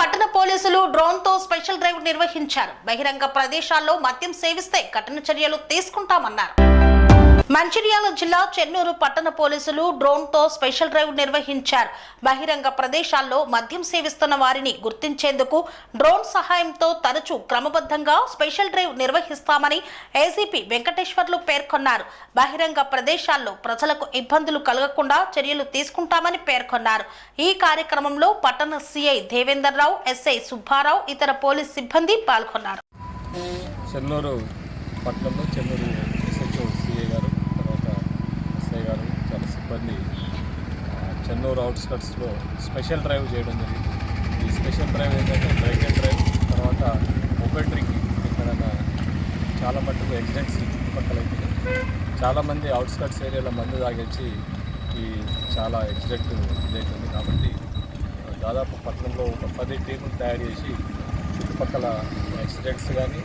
పట్టణ పోలీసులు డ్రోన్ తో స్పెషల్ డ్రైవ్ నిర్వహించారు బహిరంగ ప్రదేశాల్లో మద్యం సేవిస్తే కఠిన చర్యలు తీసుకుంటామన్నారు మంచిర్యాల జిల్లా చెన్నూరు పట్టణ పోలీసులు డ్రోన్తో స్పెషల్ డ్రైవ్ నిర్వహించారు బహిరంగ ప్రదేశాల్లో మద్యం సేవిస్తున్న వారిని గుర్తించేందుకు డ్రోన్ సహాయంతో తరచూ క్రమబద్ధంగా స్పెషల్ డ్రైవ్ నిర్వహిస్తామని ఏసీపీ వెంకటేశ్వర్లు పేర్కొన్నారు బహిరంగ ప్రదేశాల్లో ప్రజలకు ఇబ్బందులు కలగకుండా చర్యలు తీసుకుంటామని పేర్కొన్నారు ఈ కార్యక్రమంలో పట్టణ సిఐ దేవేందర్ రావు ఎస్ఐ సుబ్బారావు ఇతర పోలీస్ సిబ్బంది పాల్గొన్నారు చెన్నూరు పట్టణంలో చెన్నూరు సిఏ గారు తర్వాత ఎస్ఐ గారు చాలా సిబ్బంది చెన్నూరు అవుట్స్కట్స్లో స్పెషల్ డ్రైవ్ చేయడం జరిగింది ఈ స్పెషల్ డ్రైవ్ ఏంటంటే బ్రేక్ అండ్ డ్రైవ్ తర్వాత ఓపెన్ డ్రింకింగ్ ఎక్కడైనా చాలా మట్టుకు యాక్సిడెంట్స్ చుట్టుపక్కల అయితే చాలామంది అవుట్స్కట్స్ ఏరియాలో మందు తాగించి ఈ చాలా ఎగ్జాక్ట్ ఇదైతుంది కాబట్టి దాదాపు పట్టణంలో ఒక పది టీములు తయారు చేసి చుట్టుపక్కల యాక్సిడెంట్స్ కానీ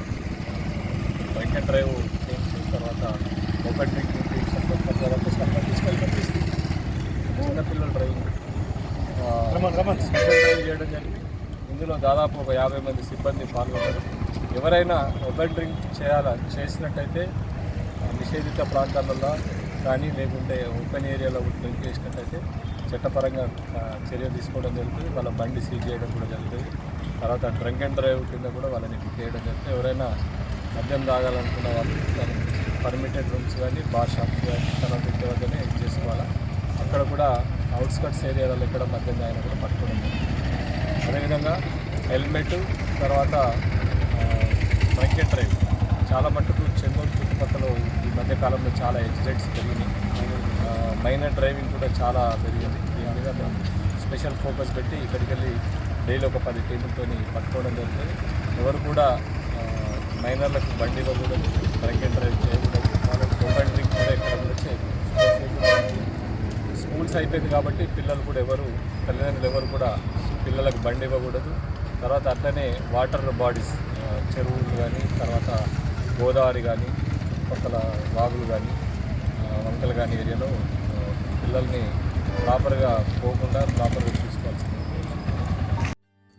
బైక్ డ్రైవ్ జరిగింది ఇందులో దాదాపు ఒక యాభై మంది సిబ్బంది పాల్గొన్నారు ఎవరైనా ఓపెన్ డ్రింక్ చేయాల చేసినట్టయితే నిషేధిత ప్రాంతాలలో కానీ లేకుంటే ఓపెన్ ఏరియాలో డ్రింక్ చేసినట్టయితే చట్టపరంగా చర్య తీసుకోవడం జరుగుతుంది వాళ్ళ బండి సీజ్ చేయడం కూడా జరుగుతుంది తర్వాత డ్రంక్ అండ్ డ్రైవ్ కింద కూడా వాళ్ళని బుక్ చేయడం జరుగుతుంది ఎవరైనా మద్యం తాగాలనుకున్న వాళ్ళు పర్మిటెడ్ రూమ్స్ కానీ బార్ షాప్స్ కానీ తర్వాత ఇంటి వద్దనే చేసుకోవాలి అక్కడ కూడా అవుట్స్కట్స్ ఏరియాలో ఇక్కడ మద్యం ఆయన కూడా పట్టుకోవడం అదేవిధంగా హెల్మెట్ తర్వాత డ్రంకెట్ డ్రైవ్ చాలా మట్టుకు చెన్నూరు చుట్టుపక్కల ఈ మధ్యకాలంలో చాలా ఎక్సిడెంట్స్ పెరిగినాయి మైనర్ డ్రైవింగ్ కూడా చాలా పెరిగింది దీని మీద స్పెషల్ ఫోకస్ పెట్టి ఇక్కడికి వెళ్ళి డైలీ ఒక పది టీములతో పట్టుకోవడం జరుగుతుంది ఎవరు కూడా మైనర్లకు బండి ఇవ్వకూడదు డ్రంక్ అండ్ డ్రైవ్ చేయకూడదు వాళ్ళకి టోకెన్ డ్రింక్ కూడా ఎక్కడ కూడా చేయకూడదు అయిపోయింది కాబట్టి పిల్లలు కూడా ఎవరు తల్లిదండ్రులు ఎవరు కూడా పిల్లలకు బండి ఇవ్వకూడదు తర్వాత అట్లనే వాటర్ బాడీస్ చెరువులు కానీ తర్వాత గోదావరి కానీ పక్కల వాగులు కానీ వంకలు కానీ ఏరియాలో పిల్లల్ని ప్రాపర్గా పోకుండా ప్రాపర్గా చూసుకోవాల్సింది